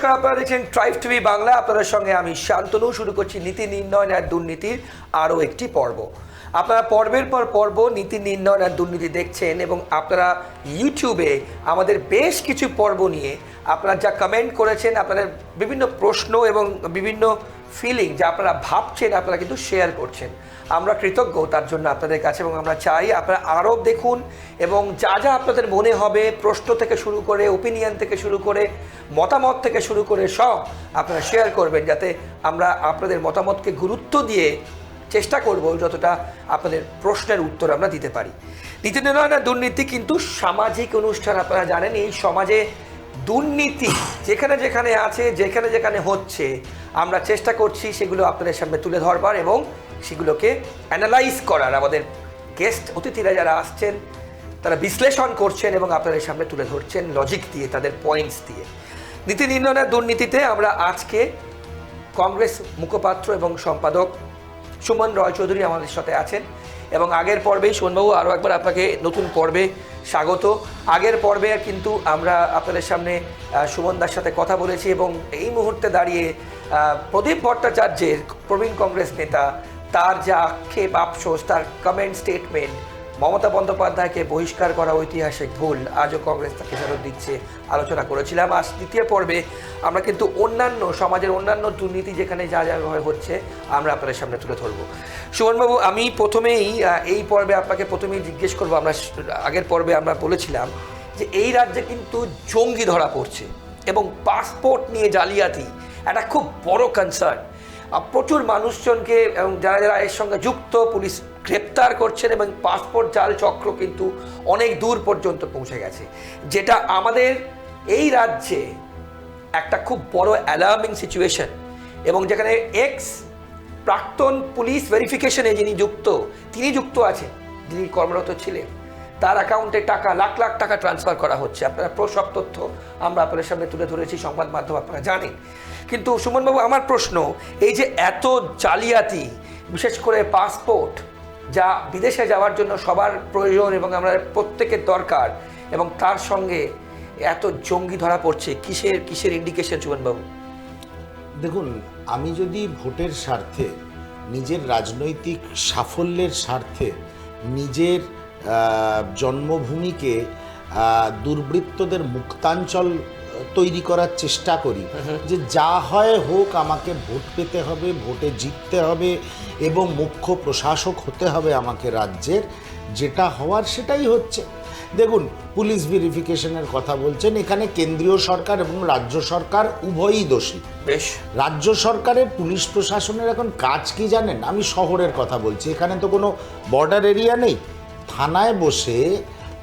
নমস্কার, আপনারা দেখছেন ট্রাইব টিভি বাংলা। আপনাদের সঙ্গে আমি শান্তনু। শুরু করছি নীতি নির্ণয় আর দুর্নীতির আরও একটি পর্ব। আপনারা পর্বের পর পর্ব নীতি নির্ণয় আর দুর্নীতি দেখছেন এবং আপনারা ইউটিউবে আমাদের বেশ কিছু পর্ব নিয়ে আপনারা যা কমেন্ট করেছেন, আপনাদের বিভিন্ন প্রশ্ন এবং বিভিন্ন ফিলিং যা আপনারা ভাবছেন, আপনারা কিন্তু শেয়ার করছেন। আমরা কৃতজ্ঞ তার জন্য আপনাদের কাছে এবং আমরা চাই আপনারা আরও দেখুন এবং যা যা আপনাদের মনে হবে, প্রশ্ন থেকে শুরু করে ওপিনিয়ন থেকে শুরু করে, মতামত থেকে শুরু করে সব আপনারা শেয়ার করবেন যাতে আমরা আপনাদের মতামতকে গুরুত্ব দিয়ে চেষ্টা করব যতটা আপনাদের প্রশ্নের উত্তর আমরা দিতে পারি। নীতি নির্ণয় না, দুর্নীতি কিন্তু সামাজিক অনুষ্ঠান, আপনারা জানেন এই সমাজে দুর্নীতি যেখানে যেখানে আছে, যেখানে যেখানে হচ্ছে, আমরা চেষ্টা করছি সেগুলো আপনাদের সামনে তুলে ধরবার এবং সেগুলোকে অ্যানালাইজ করার আমাদের গেস্ট অতিথিরা যারা আসছেন, তারা বিশ্লেষণ করছেন এবং আপনাদের সামনে তুলে ধরছেন লজিক দিয়ে, তাদের পয়েন্টস দিয়ে। নীতি নির্ণয়ের দুর্নীতিতে আমরা আজকে কংগ্রেস মুখপাত্র এবং সম্পাদক সুমন রয় চৌধুরী আমাদের সাথে আছেন এবং আগের পর্বেই সুমনবাবু আরও একবার আপনাকে নতুন পর্বে স্বাগত। আগের পর্বে কিন্তু আমরা আপনাদের সামনে সুমনদার সাথে কথা বলেছি এবং এই মুহূর্তে দাঁড়িয়ে প্রদীপ ভট্টাচার্যের প্রবীণ কংগ্রেস নেতা তার যা আক্ষেপ, আফসোস, তার কমেন্ট স্টেটমেন্ট মমতা বন্দ্যোপাধ্যায়কে বহিষ্কার করা ঐতিহাসিক ভুল, আজও কংগ্রেস তাকে ফেরত দিচ্ছে, আলোচনা করেছিলাম। আজ দ্বিতীয় পর্বে আমরা কিন্তু অন্যান্য, সমাজের অন্যান্য দুর্নীতি যেখানে যা যা হচ্ছে, আমরা আপনাদের সামনে তুলে ধরবো। সুমনবাবু, আমি প্রথমেই এই পর্বে আপনাকে প্রথমেই জিজ্ঞেস করব, আমরা আগের পর্বে আমরা বলেছিলাম যে এই রাজ্যে কিন্তু জঙ্গি ধরা পড়ছে এবং পাসপোর্ট নিয়ে জালিয়াতি, একটা খুব বড় কনসার্ন প্রচুর মানুষজনকে এবং যারা যারা এর সঙ্গে যুক্ত, পুলিশ গ্রেপ্তার করছেন এবং পাসপোর্ট জাল চক্র কিন্তু অনেক দূর পর্যন্ত পৌঁছে গেছে। যেটা আমাদের এই রাজ্যে একটা খুব বড় অ্যালার্মিং সিচুয়েশন এবং যেখানে এক্স প্রাক্তন পুলিশ ভেরিফিকেশনে যিনি যুক্ত, তিনি যুক্ত আছেন, যিনি কর্মরত ছিলেন। তার অ্যাকাউন্টে টাকা, লাখ লাখ টাকা ট্রান্সফার করা হচ্ছে। আপনারা প্রসব তথ্য আমরা আপনাদের সামনে তুলে ধরেছি, সংবাদ মাধ্যম আপনারা জানেন। কিন্তু সুমনবাবু, আমার প্রশ্ন, এই যে এত জালিয়াতি, বিশেষ করে পাসপোর্ট যা বিদেশে যাওয়ার জন্য সবার প্রয়োজন এবং আমরা প্রত্যেকের দরকার, এবং তার সঙ্গে এত জঙ্গি ধরা পড়ছে, কিসের কিসের ইন্ডিকেশন সুমনবাবু? দেখুন, আমি যদি ভোটের স্বার্থে, নিজের রাজনৈতিক সাফল্যের স্বার্থে, নিজের জন্মভূমিকে দুর্বৃত্তদের মুক্তাঞ্চল তৈরি করার চেষ্টা করি। যে যা হয় হোক আমাকে ভোট পেতে হবে ভোটে জিততে হবে এবং মুখ্য প্রশাসক হতে হবে আমাকে রাজ্যের। যেটা হওয়ার সেটাই হচ্ছে। দেখুন পুলিশ ভেরিফিকেশনের কথা বলছেন এখানে কেন্দ্রীয় সরকার এবং রাজ্য সরকার উভয়ই দোষী। বেশ। রাজ্য সরকারের পুলিশ প্রশাসনের এখন কাজ কি জানেন? আমি শহরের কথা বলছি এখানে তো কোনো বর্ডার এরিয়া নেই। থানায় বসে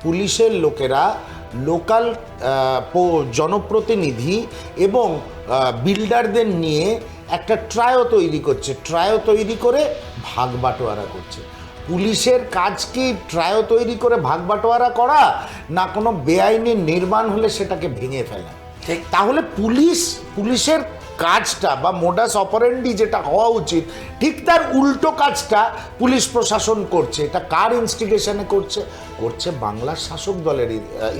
পুলিশের লোকেরা লোকাল জনপ্রতিনিধি এবং বিল্ডারদের নিয়ে একটা ট্রায়ও তৈরি করছে। ট্রায়ও তৈরি করে ভাগ বাটোয়ারা করছে। পুলিশের কাজ কি ট্রায়ও তৈরি করে ভাগ বাটোয়ারা করা না কোনো বেআইনি নির্মাণ হলে সেটাকে ভেঙে ফেলা? ঠিক। তাহলে পুলিশ পুলিশের কাজটা বা মোডাস অপারেন্ডি যেটা হওয়া উচিত, ঠিক তার উল্টো কাজটা পুলিশ প্রশাসন করছে। এটা কার ইনস্টিগেশনে করছে? করছে বাংলার শাসক দলের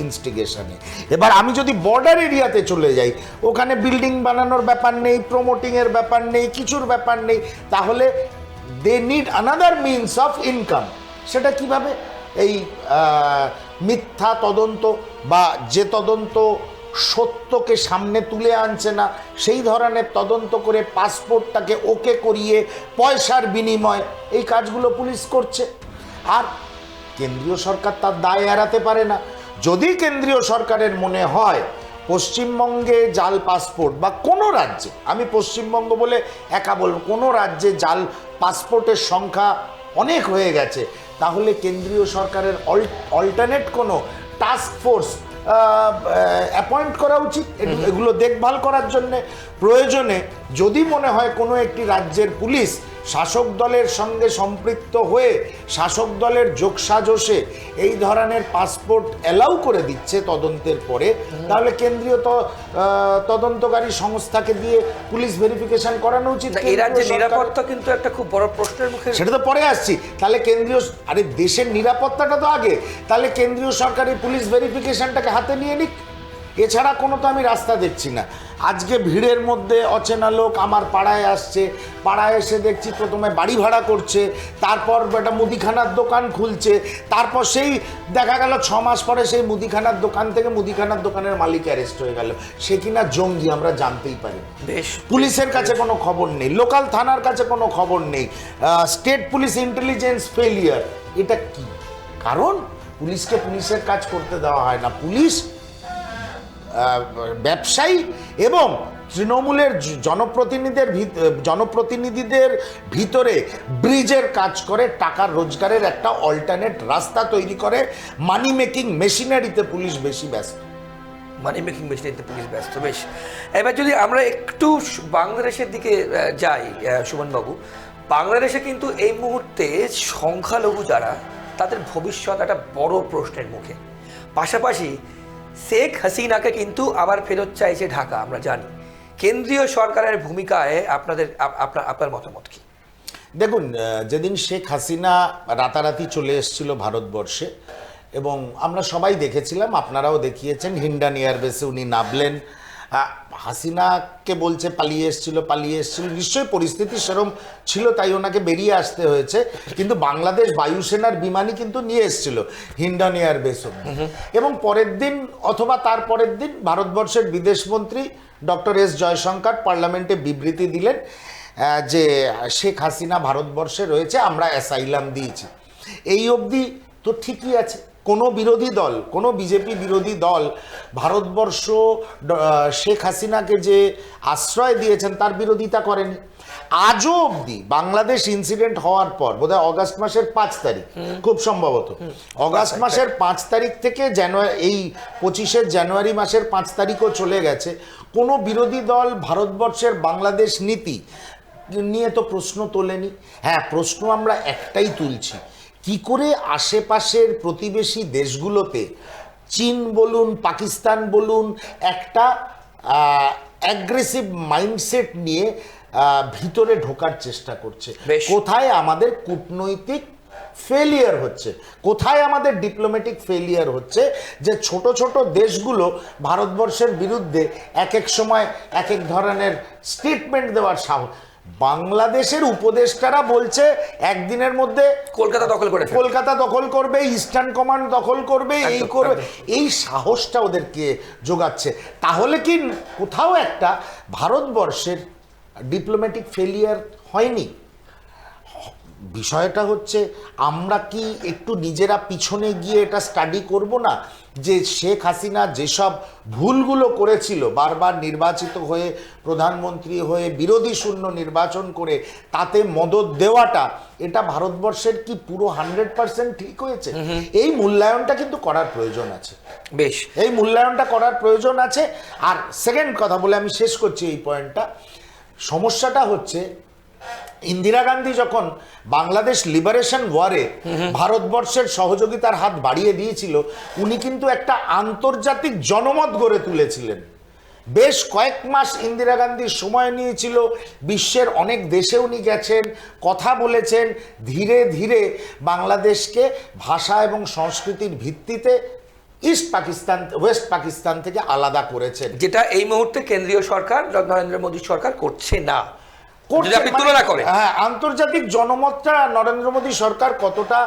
ইনস্টিগেশনে এবার আমি যদি বর্ডার এরিয়াতে চলে যাই, ওখানে বিল্ডিং বানানোর ব্যাপার নেই প্রমোটিংয়ের ব্যাপার নেই, কিছুর ব্যাপার নেই, তাহলে they need another means of income সেটা কীভাবে? এই মিথ্যা তদন্ত বা যে তদন্ত সত্যকে সামনে তুলে আনছে না। সেই ধরনের তদন্ত করে পাসপোর্টটাকে ওকে করিয়ে পয়সার বিনিময় এই কাজগুলো পুলিশ করছে। আর কেন্দ্রীয় সরকার তার দায় এড়াতে পারে না। যদি কেন্দ্রীয় সরকারের মনে হয় পশ্চিমবঙ্গে জাল পাসপোর্ট বা কোনো রাজ্যে, আমি পশ্চিমবঙ্গ বলে একা বলব, কোনো রাজ্যে জাল পাসপোর্টের সংখ্যা অনেক হয়ে গেছে, তাহলে কেন্দ্রীয় সরকারের অল্টারনেট কোনো টাস্ক ফোর্স অ্যাপয়েন্ট করা উচিত এগুলো দেখভাল করার জন্যে প্রয়োজনে যদি মনে হয় কোনো একটি রাজ্যের পুলিশ শাসক দলের সঙ্গে সম্পৃক্ত হয়ে শাসক দলের যোগসাজশে এই ধরনের পাসপোর্ট অ্যালাউ করে দিচ্ছে তদন্তের পরে। তাহলে কেন্দ্রীয় তদন্তকারী সংস্থাকে দিয়ে পুলিশ ভেরিফিকেশন করানো উচিত এই রাজ্যে নিরাপত্তা কিন্তু একটা খুব বড় প্রশ্নের মুখে সেটা তো পরে আসছি। তাহলে কেন্দ্রীয় আরে দেশের নিরাপত্তাটা তো আগে। তাহলে কেন্দ্রীয় সরকারি পুলিশ ভেরিফিকেশনটাকে হাতে নিয়ে নিক। এছাড়া কোনো তো আমি রাস্তা দেখছি না। আজকে ভিড়ের মধ্যে অচেনা লোক আমার পাড়ায় আসছে। পাড়ায় এসে দেখছি প্রথমে বাড়ি ভাড়া করছে তারপর একটা মুদিখানার দোকান খুলছে তারপর সেই দেখা গেল ছ মাস পরে সেই মুদিখানার দোকান থেকে মুদিখানার দোকানের মালিক অ্যারেস্ট হয়ে গেল। সে কিনা জঙ্গি আমরা জানতেই পারি। বেশ। পুলিশের কাছে কোনো খবর নেই লোকাল থানার কাছে কোনো খবর নেই। স্টেট পুলিশ ইন্টেলিজেন্স ফেলিয়ার এটা কি? কারণ পুলিশকে পুলিশের কাজ করতে দেওয়া হয় না। পুলিশ ব্যবসায়ী এবং তৃণমূলের জনপ্রতিনিধিদের জনপ্রতিনিধিদের ভিতরে ব্রিজের কাজ করে, টাকার রোজগারের একটা অল্টারনেট রাস্তা তৈরি করে। মানি মেকিং মেশিনারিতে পুলিশ বেশি ব্যস্ত। মানি মেকিং মেশিনারিতে পুলিশ ব্যস্ত, বেশ। এবার যদি আমরা একটু বাংলাদেশের দিকে যাই সুমনবাবু, বাংলাদেশে কিন্তু এই মুহূর্তে সংখ্যালঘু যারা, তাদের ভবিষ্যৎ একটা বড় প্রশ্নের মুখে। পাশাপাশি শেখ হাসিনাকে কিন্তু আবার ফেরত চাইছে ঢাকা, আমরা জানি। কেন্দ্রীয় সরকারের ভূমিকায় আপনাদের আপনার আপনার মতামত কি? দেখুন যেদিন শেখ হাসিনা রাতারাতি চলে এসেছিল ভারতবর্ষে, এবং আমরা সবাই দেখেছিলাম, আপনারাও দেখিয়েছেন, হিন্ডান এয়ারবেসে উনি নামলেন হাসিনাকে বলছে পালিয়ে এসেছিল পালিয়ে এসেছিল। নিশ্চয়ই পরিস্থিতি সেরম ছিল তাই ওনাকে বেরিয়ে আসতে হয়েছে। কিন্তু বাংলাদেশ বায়ুসেনার বিমানই কিন্তু নিয়ে এসেছিল হিন্ডন এয়ার বেস এবং পরের দিন অথবা তার পরের দিন ভারতবর্ষের বিদেশমন্ত্রী ডক্টর এস জয়শঙ্কর পার্লামেন্টে বিবৃতি দিলেন যে শেখ হাসিনা ভারতবর্ষে রয়েছে আমরা অ্যাসাইলাম দিয়েছি। এই অবধি তো ঠিকই আছে। কোনো বিরোধী দল কোনো বিজেপি বিরোধী দল ভারতবর্ষ শেখ হাসিনাকে যে আশ্রয় দিয়েছেন তার বিরোধিতা করেনি। আজও অবধি বাংলাদেশ ইনসিডেন্ট হওয়ার পর বোধহয় অগাস্ট মাসের পাঁচ তারিখ খুব সম্ভবত। অগাস্ট মাসের পাঁচ তারিখ থেকে জানুয়ারি এই পঁচিশে জানুয়ারি মাসের পাঁচ তারিখও চলে গেছে। কোনো বিরোধী দল ভারতবর্ষের বাংলাদেশ নীতি নিয়ে তো প্রশ্ন তোলেনি। হ্যাঁ প্রশ্ন আমরা একটাই তুলছি। কি করে আশেপাশের প্রতিবেশী দেশগুলোতে চীন বলুন পাকিস্তান বলুন একটা অ্যাগ্রেসিভ মাইন্ডসেট নিয়ে ভিতরে ঢোকার চেষ্টা করছে? কোথায় আমাদের কূটনৈতিক ফেলিয়ার হচ্ছে? কোথায় আমাদের ডিপ্লোম্যাটিক ফেলিয়ার হচ্ছে? যে ছোট ছোট দেশগুলো ভারতবর্ষের বিরুদ্ধে এক এক সময় এক এক ধরনের স্টেটমেন্ট দেওয়ার সাহস বাংলাদেশের উপদেষ্টারা বলছে একদিনের মধ্যে কলকাতা দখল করে কলকাতা দখল করবে ইস্টার্ন কমান্ড দখল করবে এই করবে। এই সাহসটা ওদেরকে যোগাচ্ছে। তাহলে কি কোথাও একটা ভারতবর্ষের ডিপ্লোম্যাটিক ফেলিয়ার হয়নি? বিষয়টা হচ্ছে আমরা কি একটু নিজেরা পিছনে গিয়ে এটা স্টাডি করব না? যে শেখ হাসিনা যেসব ভুলগুলো করেছিল বারবার নির্বাচিত হয়ে প্রধানমন্ত্রী হয়ে বিরোধী শূন্য নির্বাচন করে তাতে মদত দেওয়াটা এটা ভারতবর্ষের কি পুরো হান্ড্রেড পার্সেন্ট ঠিক হয়েছে? এই মূল্যায়নটা কিন্তু করার প্রয়োজন আছে। বেশ। এই মূল্যায়নটা করার প্রয়োজন আছে। আর সেকেন্ড কথা বলে আমি শেষ করছি এই পয়েন্টটা সমস্যাটা হচ্ছে ইন্দিরা গান্ধী যখন বাংলাদেশ লিবারেশন ওয়ারে ভারতবর্ষের সহযোগিতার হাত বাড়িয়ে দিয়েছিল উনি কিন্তু একটা আন্তর্জাতিক জনমত গড়ে তুলেছিলেন। বেশ কয়েক মাস ইন্দিরা গান্ধী সময় নিয়েছিল বিশ্বের অনেক দেশে উনি গেছেন কথা বলেছেন ধীরে ধীরে বাংলাদেশকে ভাষা এবং সংস্কৃতির ভিত্তিতে ইস্ট পাকিস্তান ওয়েস্ট পাকিস্তান থেকে আলাদা করেছেন। যেটা এই মুহূর্তে কেন্দ্রীয় সরকার নরেন্দ্র মোদী সরকার করছে না। যদি আপনি মানে- তুলনা করেন হ্যাঁ আন্তর্জাতিক জনমতটা নরেন্দ্র মোদী সরকার কতটা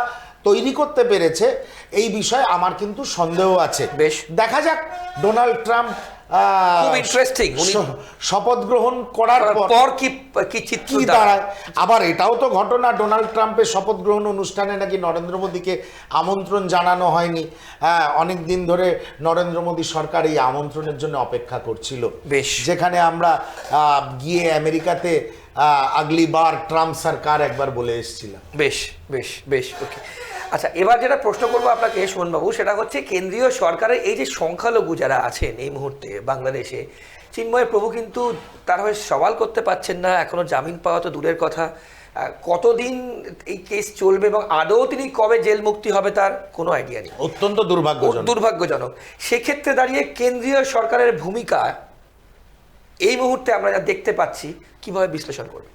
তৈরি করতে পেরেছে এই বিষয়ে আমার কিন্তু সন্দেহ আছে বেশ। দেখা যাক ডোনাল্ড ট্রাম্প খুব শপথ গ্রহণ করার পর কি কি চিত্র দাঁড়ায়? আবার এটাও তো ঘটনা ডোনাল্ড ট্রাম্পের শপথ গ্রহণ অনুষ্ঠানে নাকি নরেন্দ্র মোদীকে আমন্ত্রণ জানানো হয়নি হ্যাঁ অনেক দিন ধরে নরেন্দ্র মোদী সরকার এই আমন্ত্রণের জন্য অপেক্ষা করছিল বেশ। যেখানে আমরা গিয়ে আমেরিকাতে আগলি বার ট্রাম্প সরকার একবার বলে এসেছিলাম। বেশ বেশ বেশ ওকে। আচ্ছা এবার যেটা প্রশ্ন করব আপনাকে সুমনবাবু সেটা হচ্ছে কেন্দ্রীয় সরকারের এই যে সংখ্যালঘু যারা আছেন এই মুহূর্তে বাংলাদেশে চিন্ময় প্রভু কিন্তু তার হয়ে সওয়াল করতে পারছেন না এখনও জামিন পাওয়া তো দূরের কথা। কতদিন এই কেস চলবে এবং আদৌ তিনি কবে জেল মুক্তি হবে তার কোনো আইডিয়া নেই। অত্যন্ত দুর্ভাগ্যজনক। দুর্ভাগ্যজনক। সেক্ষেত্রে দাঁড়িয়ে কেন্দ্রীয় সরকারের ভূমিকা এই মুহূর্তে আমরা যা দেখতে পাচ্ছি কীভাবে বিশ্লেষণ করবে?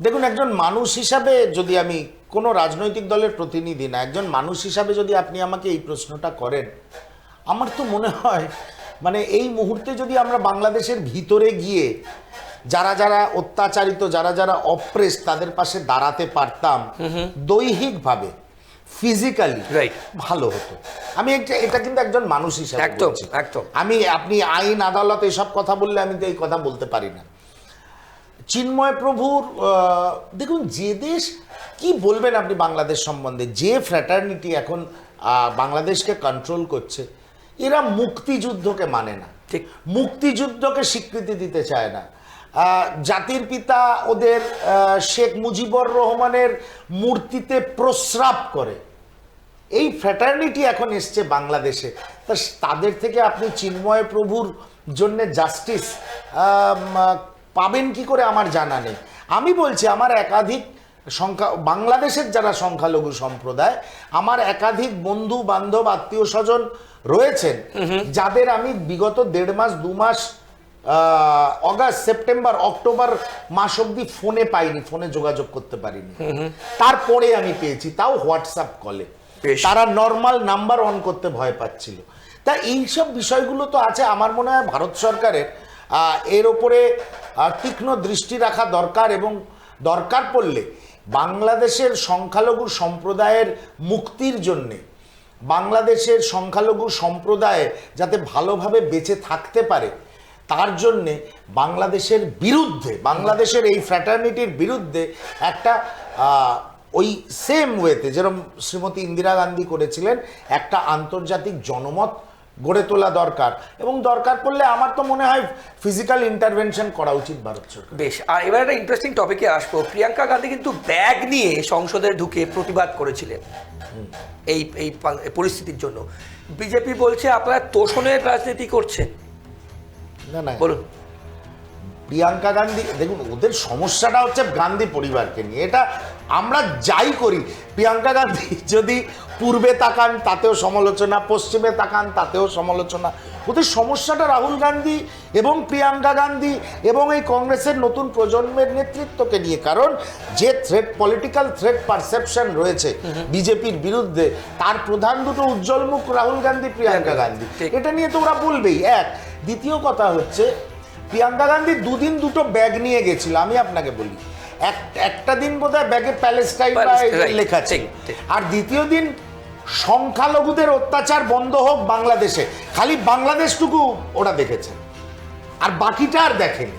দেখুন একজন মানুষ হিসাবে যদি আমি কোনো রাজনৈতিক দলের প্রতিনিধি না একজন মানুষ হিসাবে যদি আপনি আমাকে এই প্রশ্নটা করেন আমার তো মনে হয় মানে এই মুহূর্তে যদি আমরা বাংলাদেশের ভিতরে গিয়ে যারা যারা অত্যাচারিত যারা যারা অপ্রেস তাদের পাশে দাঁড়াতে পারতাম দৈহিকভাবে ফিজিক্যালি রাইট ভালো হতো। আমি একটা এটা কিন্তু একজন মানুষ হিসেবে একদম, একদম। আমি আপনি আইন আদালত এসব কথা বললে আমি তো এই কথা বলতে পারি না। চিন্ময় প্রভুর দেখুন যে দেশ কি বলবেন আপনি বাংলাদেশ সম্বন্ধে? যে ফ্র্যাটার্নিটি এখন বাংলাদেশকে কন্ট্রোল করছে এরা মুক্তিযুদ্ধকে মানে না। ঠিক। মুক্তিযুদ্ধকে স্বীকৃতি দিতে চায় না। জাতির পিতা ওদের শেখ মুজিবুর রহমানের মূর্তিতে প্রস্রাব করে। এই ফ্র্যাটার্নিটি এখন এসছে বাংলাদেশে। তা তাদের থেকে আপনি চিন্ময় প্রভুর জন্য জাস্টিস পাবেন কি করে আমার জানা নেই। আমি বলছি আমার একাধিক সংখ্যা বাংলাদেশের যারা সংখ্যালঘু সম্প্রদায় আমার একাধিক বন্ধু বান্ধব আত্মীয় স্বজন রয়েছেন যাদের আমি বিগত দেড় মাস দু মাস অগাস্ট সেপ্টেম্বর অক্টোবর মাস অব্দি ফোনে পাইনি ফোনে যোগাযোগ করতে পারিনি। তারপরে আমি পেয়েছি তাও হোয়াটসঅ্যাপ কলে। তারা নর্মাল নাম্বার অন করতে ভয় পাচ্ছিল। তা এইসব বিষয়গুলো তো আছে, আমার মনে হয় ভারত সরকারের এর ওপরে তীক্ষ্ণ দৃষ্টি রাখা দরকার এবং দরকার পড়লে বাংলাদেশের সংখ্যালঘু সম্প্রদায়ের মুক্তির জন্যে, বাংলাদেশের সংখ্যালঘু সম্প্রদায় যাতে ভালোভাবে বেঁচে থাকতে পারে, তার জন্যে বাংলাদেশের বিরুদ্ধে, বাংলাদেশের এই ফ্র্যাটার্নিটির বিরুদ্ধে একটা ওই সেম ওয়েতে যেরকম শ্রীমতী ইন্দিরা গান্ধী করেছিলেন একটা আন্তর্জাতিক জনমত গড়ে তোলা দরকার। এবং দরকার পড়লে আমার তো মনে হয় ফিজিক্যাল ইন্টারভেনশন করা উচিত ভারত সরকার বেশ আর এবার একটা ইন্টারেস্টিং টপিকে আসব। প্রিয়াঙ্কা গান্ধী কিন্তু ব্যাগ নিয়ে সংসদে ঢুকে প্রতিবাদ করেছিলেন। এই এই পরিস্থিতির জন্য। বিজেপি বলছে আপনারা তোষণের রাজনীতি করছেন। না না। বলুন। প্রিয়াঙ্কা গান্ধী দেখুন ওদের সমস্যাটা হচ্ছে গান্ধী পরিবারকে নিয়ে। এটা আমরা যাই করি। প্রিয়াঙ্কা গান্ধী যদি পূর্বে তাকান তাতেও সমালোচনা। পশ্চিমে তাকান তাতেও সমালোচনা। ওদের সমস্যাটা রাহুল গান্ধী এবং প্রিয়াঙ্কা গান্ধী এবং এই কংগ্রেসের নতুন প্রজন্মের নেতৃত্বকে নিয়ে। কারণ যে থ্রেট পলিটিক্যাল থ্রেট পারসেপশন রয়েছে বিজেপির বিরুদ্ধে তার প্রধান দুটো উজ্জ্বল মুখ রাহুল গান্ধী প্রিয়াঙ্কা গান্ধী। এটা নিয়ে তো ওরা বলবেই। এক দ্বিতীয় কথা হচ্ছে প্রিয়াঙ্কা গান্ধী দুদিন দুটো ব্যাগ নিয়ে গেছিল। আমি আপনাকে বলি একটা দিন বোধহয় ব্যাগে প্যালেস্টাইন লেখা ছিল। আর দ্বিতীয় দিন সংখ্যালঘুদের অত্যাচার বন্ধ হোক বাংলাদেশে। খালি বাংলাদেশটুকু ওরা দেখেছে। আর বাকিটা আর দেখেনি।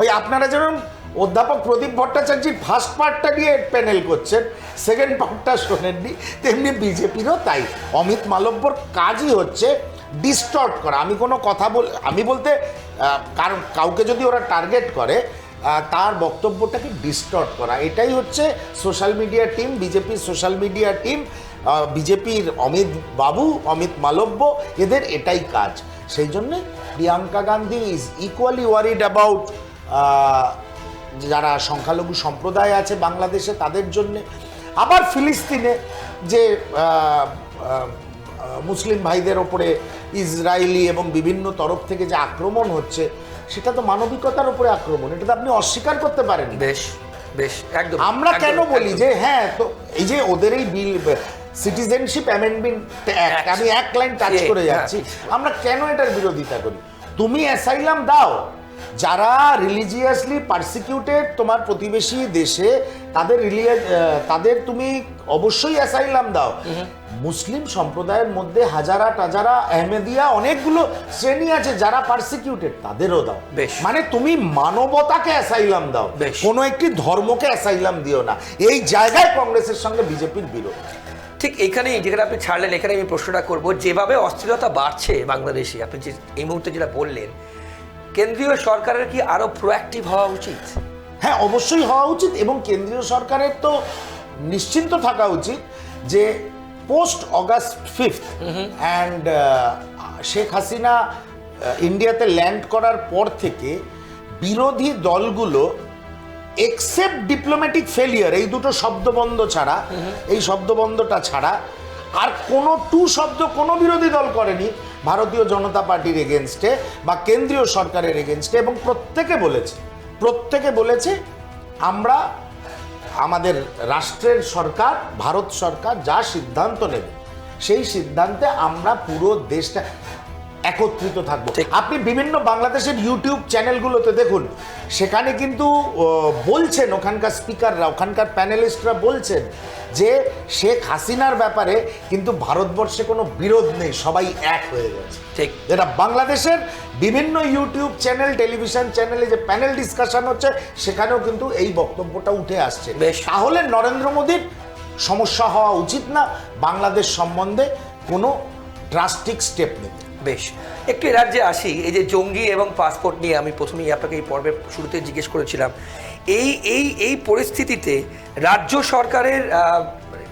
ওই আপনারা যেরকম অধ্যাপক প্রদীপ ভট্টাচার্যির ফার্স্ট পার্টটা নিয়ে প্যানেল করছেন সেকেন্ড পার্টটা শোনেননি তেমনি বিজেপিরও তাই। অমিত মালব্যর কাজই হচ্ছে ডিস্টর্ট করা। আমি কোনো কথা বল আমি বলতে কারণ কাউকে যদি ওরা টার্গেট করে তার বক্তব্যটাকে ডিস্টর্ট করা। এটাই হচ্ছে সোশ্যাল মিডিয়া টিম বিজেপির সোশ্যাল মিডিয়া টিম বিজেপির অমিত বাবু, অমিত মালব্য, এদের এটাই কাজ। সেই জন্যে Priyanka Gandhi is equally worried about যারা সংখ্যালঘু সম্প্রদায় আছে বাংলাদেশে, তাদের জন্যে। আবার ফিলিস্তিনে যে মুসলিম ভাইদের ওপরে ইসরায়েলি এবং বিভিন্ন তরফ থেকে যে আক্রমণ হচ্ছে সেটা তো মানবিকতার উপরে আক্রমণ এটা তো আপনি অস্বীকার করতে পারেন বেশ বেশ একদম আমরা কেন বলি যে হ্যাঁ তো এই যে ওদের এই বিল সিটিজেনশিপ অ্যামেন্ডমেন্ট অ্যাক্ট আমি এক লাইন টাচ করে হ্যাঁ। যাচ্ছি আমরা কেন এটার বিরোধিতা করি? তুমি অ্যাসাইলাম দাও। যারা রিলিজিয়াসলি পারসিকিউটেড তোমার প্রতিবেশী দেশে তাদের রিলিয়াস তাদের তুমি অবশ্যই অ্যাসাইলাম দাও। মুসলিম সম্প্রদায়ের মধ্যে হাজারা টাজারা আহমেদিয়া অনেকগুলো শ্রেণি আছে যারা পারসিকিউটেড তাদেরও দাও। বেশ। মানে তুমি মানবতাকে অ্যাসাইলাম দাও। বেশ। কোনো একটি ধর্মকে অ্যাসাইলাম দিও না। এই জায়গায় কংগ্রেসের সঙ্গে বিজেপির বিরোধ। ঠিক এখানেই যেখানে আপনি ছাড়লেন এখানে আমি প্রশ্নটা করব যেভাবে অস্থিরতা বাড়ছে বাংলাদেশে আপনি যে এই মুহূর্তে যেটা বললেন কেন্দ্রীয় সরকারের কি আরও প্রোঅ্যাক্টিভ হওয়া উচিত? হ্যাঁ অবশ্যই হওয়া উচিত এবং কেন্দ্রীয় সরকারের তো নিশ্চিন্ত থাকা উচিত যে post August fifth and Sheikh Hasina ইন্ডিয়াতে ল্যান্ড করার পর থেকে বিরোধী দলগুলো এক্সেপ্ট ডিপ্লোম্যাটিক ফেলিয়ার এই দুটো শব্দবন্ধ ছাড়া এই শব্দবন্ধটা ছাড়া আর কোনো টু শব্দ কোনো বিরোধী দল করেনি, ভারতীয় জনতা পার্টির এগেনস্টে বা কেন্দ্রীয় সরকারের এগেনস্টে এবং প্রত্যেকে বলেছে প্রত্যেকে বলেছে, আমরা আমাদের রাষ্ট্রের সরকার, ভারত সরকার যা সিদ্ধান্ত নেবে, সেই সিদ্ধান্তে আমরা পুরো দেশটা একত্রিত থাকব। ঠিক। আপনি বিভিন্ন বাংলাদেশের ইউটিউব চ্যানেলগুলোতে দেখুন সেখানে কিন্তু বলছেন ওখানকার স্পিকাররা ওখানকার প্যানেলিস্টরা বলছেন যে শেখ হাসিনার ব্যাপারে কিন্তু ভারতবর্ষে কোনো বিরোধ নেই সবাই এক হয়ে গেছে। ঠিক। যেটা বাংলাদেশের বিভিন্ন ইউটিউব চ্যানেল টেলিভিশন চ্যানেলে যে প্যানেল ডিসকাশন হচ্ছে সেখানেও কিন্তু এই বক্তব্যটা উঠে আসছে। বেশ। তাহলে নরেন্দ্র মোদীর সমস্যা হওয়া উচিত না বাংলাদেশ সম্বন্ধে কোনো ড্রাস্টিক স্টেপ নিতে বেশ, একটু রাজ্যে আসি, এই যে জঙ্গি এবং পাসপোর্ট নিয়ে আমি প্রথমেই আপনাকে এই পর্বের শুরুতে জিজ্ঞেস করেছিলাম। এই এই এই পরিস্থিতিতে রাজ্য সরকারের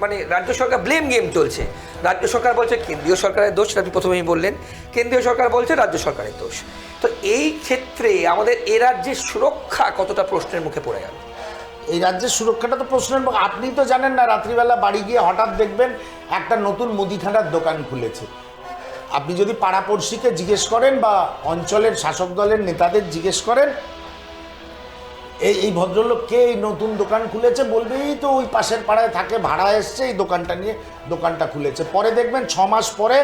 মানে রাজ্য সরকার ব্লেম গেম চলছে। রাজ্য সরকার বলছে কেন্দ্রীয় সরকারের দোষ, আপনি প্রথমেই বললেন, কেন্দ্রীয় সরকার বলছে রাজ্য সরকারের দোষ। তো এই ক্ষেত্রে আমাদের এ রাজ্যের সুরক্ষা কতটা প্রশ্নের মুখে পড়ে গেল? এই রাজ্যের সুরক্ষাটা তো প্রশ্ন আপনি তো জানেন না, রাত্রিবেলা বাড়ি গিয়ে হঠাৎ দেখবেন একটা নতুন মুদিখানার দোকান খুলেছে। আপনি যদি পাড়াপড়শিকে জিজ্ঞেস করেন বা অঞ্চলের শাসক দলের নেতাদের জিজ্ঞেস করেন, এই এই ভদ্রলোক কে এই নতুন দোকান খুলেছে বলবেই তো ওই পাশের পাড়ায় থাকে, ভাড়া এসছে, এই দোকানটা নিয়ে, দোকানটা খুলেছে। পরে দেখবেন ছ মাস পরে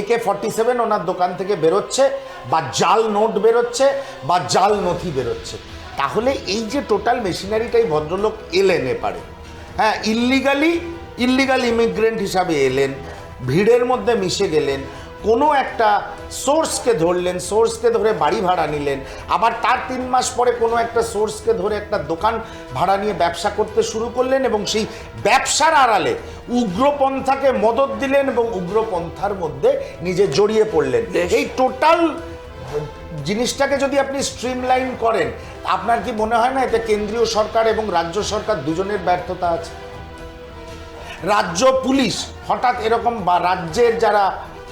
একে ফর্টি সেভেন ওনার দোকান থেকে বেরোচ্ছে, বা জাল নোট বেরোচ্ছে, বা জাল নথি বেরোচ্ছে। তাহলে এই যে টোটাল মেশিনারিটাই ভদ্রলোক এলেন এপারে হ্যাঁ ইল্লিগালি, ইল্লিগাল ইমিগ্রেন্ট হিসাবে এলেন, ভিড়ের মধ্যে মিশে গেলেন কোনো একটা সোর্সকে ধরলেন সোর্সকে ধরে বাড়ি ভাড়া নিলেন। আবার তার তিন মাস পরে কোনো একটা সোর্সকে ধরে একটা দোকান ভাড়া নিয়ে ব্যবসা করতে শুরু করলেন এবং সেই ব্যবসার আড়ালে উগ্রপন্থাকে মদত দিলেন এবং উগ্রপন্থার মধ্যে নিজে জড়িয়ে পড়লেন। এই টোটাল জিনিসটাকে যদি আপনি স্ট্রিমলাইন করেন আপনার কি মনে হয় না এতে কেন্দ্রীয় সরকার এবং রাজ্য সরকার দুজনের ব্যর্থতা আছে? রাজ্য পুলিশ হঠাৎ এরকম বা রাজ্যের যারা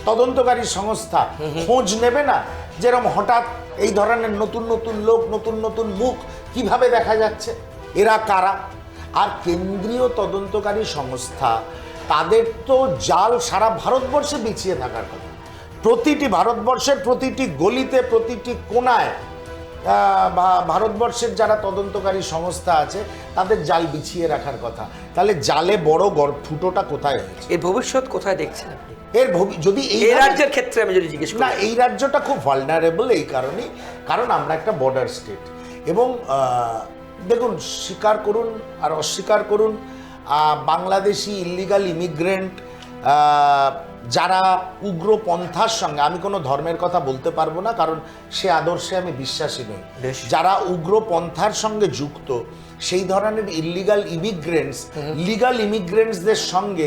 তদন্তকারী সংস্থা খোঁজ নেবে না যেরকম হঠাৎ এই ধরনের নতুন নতুন লোক নতুন নতুন মুখ কীভাবে দেখা যাচ্ছে? এরা কারা? আর কেন্দ্রীয় তদন্তকারী সংস্থা তাদের তো জাল সারা ভারতবর্ষে বিছিয়ে থাকার কথা। প্রতিটি ভারতবর্ষের প্রতিটি গলিতে প্রতিটি কোনায় বা- ভারতবর্ষের যারা তদন্তকারী সংস্থা আছে তাদের জাল বিছিয়ে রাখার কথা। তাহলে জালে বড় গড় ফুটোটা কোথায় হয়েছে? এর ভবিষ্যৎ কোথায় দেখছেন আপনি? এর ভবি- যদি এই রাজ্যের ক্ষেত্রে আমি যদি জিজ্ঞেস না এই রাজ্যটা খুব ভালনারেবল এই কারণেই। কারণ আমরা একটা বর্ডার স্টেট এবং দেখুন স্বীকার করুন আর অস্বীকার করুন বাংলাদেশি ইল্লিগাল ইমিগ্রেন্ট যারা উগ্রপন্থার সঙ্গে আমি কোনো ধর্মের কথা বলতে পারব না কারণ সে আদর্শে আমি বিশ্বাসী নই। যারা উগ্রপন্থার সঙ্গে যুক্ত সেই ধরনের ইল্লিগাল ইমিগ্রেন্টস লিগাল ইমিগ্রেন্টসদের সঙ্গে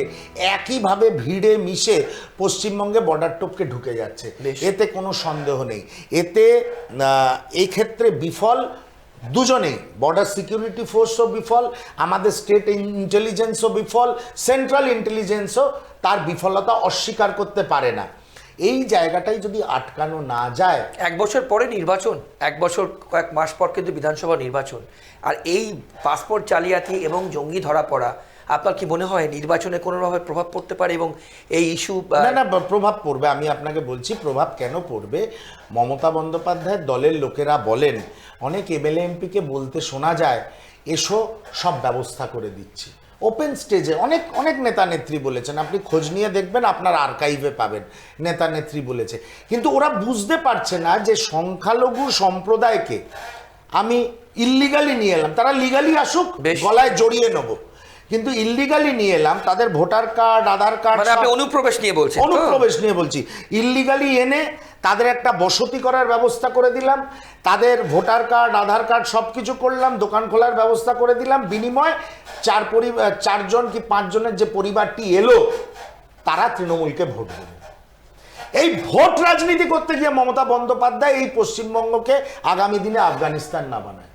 একইভাবে ভিড়ে মিশে পশ্চিমবঙ্গে বর্ডার টোপকে ঢুকে যাচ্ছে। এতে কোনো সন্দেহ নেই। এতে আহ, এই ক্ষেত্রে বিফল দুজনেই। বর্ডার সিকিউরিটি ফোর্সও বিফল আমাদের স্টেট ইন্টেলিজেন্সও বিফল সেন্ট্রাল ইন্টেলিজেন্সও তার বিফলতা অস্বীকার করতে পারে না। এই জায়গাটাই যদি আটকানো না যায় এক বছর পরে নির্বাচন এক বছর কয়েক মাস পর কিন্তু বিধানসভা নির্বাচন। আর এই পাসপোর্ট জালিয়াতি এবং জঙ্গি ধরা পড়া আপনার কি মনে হয় নির্বাচনে কোনোভাবে প্রভাব পড়তে পারে এবং এই ইস্যু না না প্রভাব পড়বে আমি আপনাকে বলছি প্রভাব কেন পড়বে? মমতা বন্দ্যোপাধ্যায়ের দলের লোকেরা বলেন অনেক এমএলএ এমপিকে বলতে শোনা যায় এসো সব ব্যবস্থা করে দিচ্ছি। ওপেন স্টেজে অনেক অনেক নেতা নেত্রী বলেছেন। আপনি খোঁজ নিয়ে দেখবেন আপনার আর্কাইভে পাবেন নেতা নেত্রী বলেছে। কিন্তু ওরা বুঝতে পারছে না যে সংখ্যালঘু সম্প্রদায়কে আমি ইল্লিগালি নিয়ে এলাম। তারা লিগালি আসুক। গলায় জড়িয়ে নেব। কিন্তু ইল্লিগালি নিয়ে এলাম তাদের ভোটার কার্ড আধার কার্ড মানে আপনি অনুপ্রবেশ নিয়ে বলছেন। তো? অনুপ্রবেশ নিয়ে বলছি। ইল্লিগালি এনে তাদের একটা বসতি করার ব্যবস্থা করে দিলাম। তাদের ভোটার কার্ড আধার কার্ড সব কিছু করলাম দোকান খোলার ব্যবস্থা করে দিলাম। বিনিময় চার পরিবার চারজন কি পাঁচজনের যে পরিবারটি এলো তারা তৃণমূলকে ভোট দেবে। এই ভোট রাজনীতি করতে গিয়ে মমতা বন্দ্যোপাধ্যায় এই পশ্চিমবঙ্গকে আগামী দিনে আফগানিস্তান না বানায়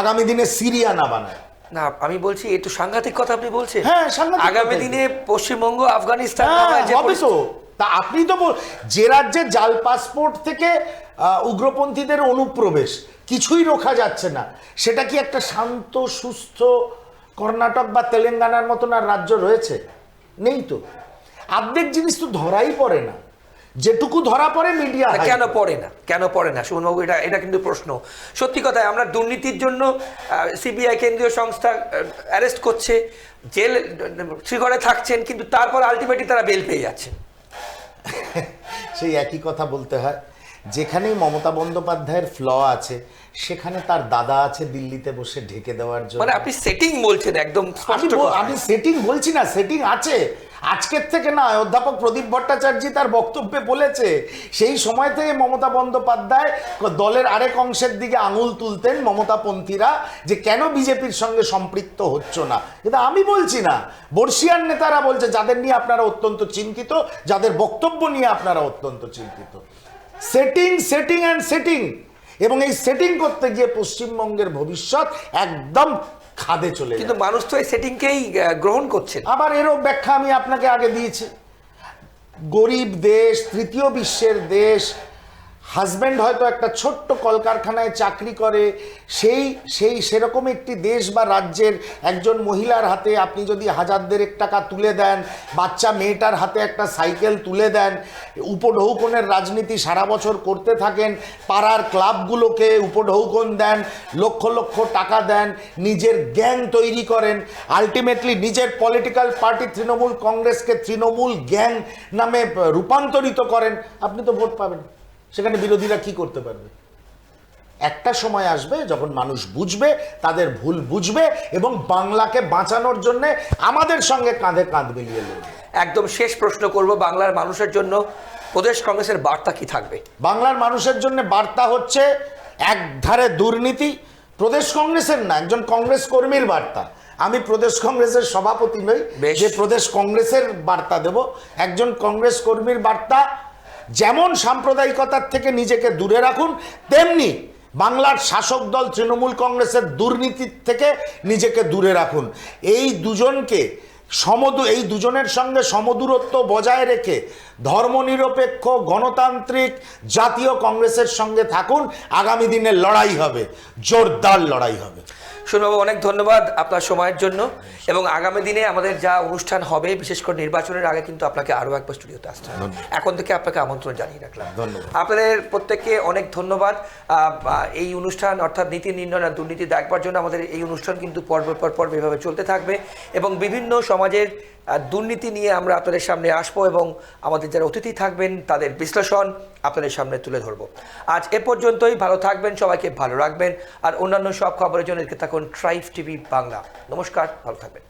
আগামী দিনে সিরিয়া না বানায়। না আমি বলছি একটু সাংঘাতিক কথা আপনি বলছেন। হ্যাঁ, আগামী দিনে পশ্চিমবঙ্গ আফগানিস্তান হ্যাঁ, হবে তো। তা আপনি তো বল যে রাজ্যে জাল পাসপোর্ট থেকে উগ্রপন্থীদের অনুপ্রবেশ কিছুই রোখা যাচ্ছে না সেটা কি একটা শান্ত সুস্থ কর্ণাটক বা তেলেঙ্গানার মতন আর রাজ্য রয়েছে? নেই তো। আর্ধেক জিনিস তো ধরাই পড়ে না। যেটুকু ধরা পড়ে মিডিয়া কেন পড়ে না? কেন পড়ে না? সুমনবাবু এটা এটা কিন্তু প্রশ্ন। সত্যি কথায় আমরা দুর্নীতির জন্য সিবিআই কেন্দ্রীয় সংস্থা অ্যারেস্ট করছে জেল শ্রীঘরে থাকছেন কিন্তু তারপর আলটিমেটলি তারা বেল পেয়ে যাচ্ছেন সেই একই কথা বলতে হয়। যেখানেই মমতা বন্দ্যোপাধ্যায়ের ফ্ল আছে সেখানে তার দাদা আছে দিল্লিতে বসে ঢেকে দেওয়ার জন্য। মানে আপনি সেটিং বলছেন একদম আমি। আমি সেটিং বলছি না সেটিং আছে। আজকের থেকে না অধ্যাপক প্রদীপ ভট্টাচার্য তার বক্তব্যে বলেছে সেই সময় থেকে মমতা বন্দ্যোপাধ্যায় দলের আরেক অংশের দিকে আঙুল তুলতেন মমতাপন্থীরা যে কেন বিজেপির সঙ্গে সম্পৃক্ত হচ্ছ না। কিন্তু আমি বলছি না বর্ষিয়ান নেতারা বলছে যাদের নিয়ে আপনারা অত্যন্ত চিন্তিত যাদের বক্তব্য নিয়ে আপনারা অত্যন্ত চিন্তিত। সেটিং সেটিং অ্যান্ড সেটিং এবং এই সেটিং করতে গিয়ে পশ্চিমবঙ্গের ভবিষ্যৎ একদম খাদে চলে কিন্তু মানুষ তো এই সেটিংকেই গ্রহণ করছে আবার এরও ব্যাখ্যা আমি আপনাকে আগে দিয়েছি। গরিব দেশ তৃতীয় বিশ্বের দেশ হাজব্যান্ড হয়তো একটা ছোট্ট কলকারখানায় চাকরি করে, সেই সেই সেরকম একটি দেশ বা রাজ্যের একজন মহিলার হাতে আপনি যদি হাজার দেড়েক টাকা তুলে দেন, বাচ্চা মেয়েটার হাতে একটা সাইকেল তুলে দেন, উপঢৌকনের রাজনীতি সারা বছর করতে থাকেন, পাড়ার ক্লাবগুলোকে উপঢৌকন দেন, লক্ষ লক্ষ টাকা দেন, নিজের গ্যাং তৈরি করেন, আলটিমেটলি নিজের পলিটিক্যাল পার্টি তৃণমূল কংগ্রেসকে তৃণমূল গ্যাং নামে রূপান্তরিত করেন, আপনি তো ভোট পাবেন। সেখানে বিরোধীরা কি করতে পারবে? একটা সময় আসবে যখন মানুষ বুঝবে তাদের ভুল বুঝবে এবং বাংলাকে বাঁচানোর জন্য আমাদের সঙ্গে কাঁধে কাঁধ মিলিয়ে লড়বে। একদম শেষ প্রশ্ন করব বাংলার মানুষের জন্য প্রদেশ কংগ্রেসের বার্তা কি থাকবে? বাংলার মানুষের জন্য বার্তা হচ্ছে এক ধারে দুর্নীতি প্রদেশ কংগ্রেসের না একজন কংগ্রেস কর্মীর বার্তা। আমি প্রদেশ কংগ্রেসের সভাপতি নই। যে প্রদেশ কংগ্রেসের বার্তা দেব। একজন কংগ্রেস কর্মীর বার্তা যেমন সাম্প্রদায়িকতার থেকে নিজেকে দূরে রাখুন, তেমনি বাংলার শাসক দল তৃণমূল কংগ্রেসের দুর্নীতির থেকে নিজেকে দূরে রাখুন। এই দুজনকে সমদু, এই দুজনের সঙ্গে সমদূরত্ব বজায় রেখে ধর্মনিরপেক্ষ, গণতান্ত্রিক, জাতীয় কংগ্রেসের সঙ্গে থাকুন। আগামী দিনে লড়াই হবে, জোরদার লড়াই হবে। শুনবাবু অনেক ধন্যবাদ আপনার সময়ের জন্য। এবং আগামী দিনে আমাদের যা অনুষ্ঠান হবে বিশেষ করে নির্বাচনের আগে কিন্তু আপনাকে আরও একবার স্টুডিওতে আসতে হবে। এখন থেকে আপনাকে আমন্ত্রণ জানিয়ে রাখলাম। ধন্যবাদ। আপনাদের প্রত্যেককে অনেক ধন্যবাদ। এই অনুষ্ঠান অর্থাৎ নীতি নির্ণয় আর দুর্নীতি দেখবার জন্য আমাদের এই অনুষ্ঠান কিন্তু পর্ব পর পর্ব এভাবে চলতে থাকবে। এবং বিভিন্ন সমাজের দুর্নীতি নিয়ে আমরা আপনাদের সামনে আসব এবং আমাদের যারা অতিথি থাকবেন, তাদের বিশ্লেষণ আপনাদের সামনে তুলে ধরব। আজ এ পর্যন্তই, ভালো থাকবেন, সবাইকে ভালো রাখবেন, আর অন্যান্য সব খবরের জন্য থাকুন ট্রাইভ টিভি বাংলা নমস্কার, ভালো থাকবেন।